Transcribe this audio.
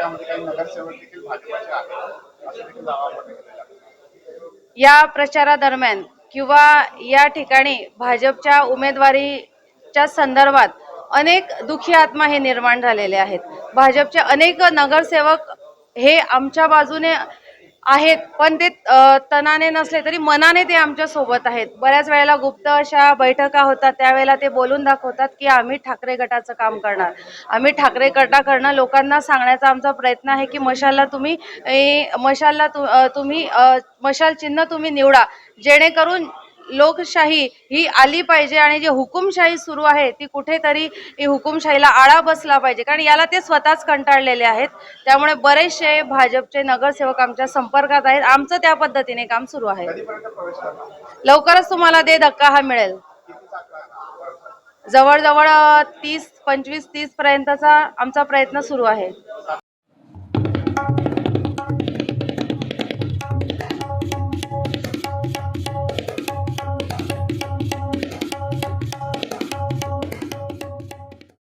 या प्रचारा दरम्यान या प्रचारादरम्यान किंवा या ठिकाणी भाजपच्या उमेदवारीच्या संदर्भात अनेक दुखी आत्मा हे निर्माण झालेले आहेत. भाजपचे अनेक नगरसेवक हे आमच्या बाजूने आहेत. पण ते तनाने नसले तरी मनाने ते आमच्यासोबत आहेत. बऱ्याच वेळेला गुप्त अशा बैठका होतात. त्यावेळेला ते बोलून दाखवतात की आम्ही ठाकरे गटाचं काम करणार. आम्ही ठाकरे गटाकडनं लोकांना सांगण्याचा आमचा प्रयत्न आहे की मशालला तुम्ही मशालला तु, तुम्ही मशाल चिन्ह तुम्ही निवडा. जेणेकरून लोकशाही ही आली पाहिजे आणि जी हुकुमशाही सुरू आहे ती कुठेतरी हुकुमशाहीला आळा बसला पाहिजे. कारण याला ते स्वतःच कंटाळलेले आहेत. त्यामुळे बरेचसे भाजपचे नगरसेवक आमच्या संपर्कात आहेत. आमचं त्या पद्धतीने काम सुरू आहे. लवकरच तुम्हाला ते धक्का हा मिळेल. जवळजवळ तीस पंचवीस तीस पर्यंतचा आमचा प्रयत्न सुरू आहे.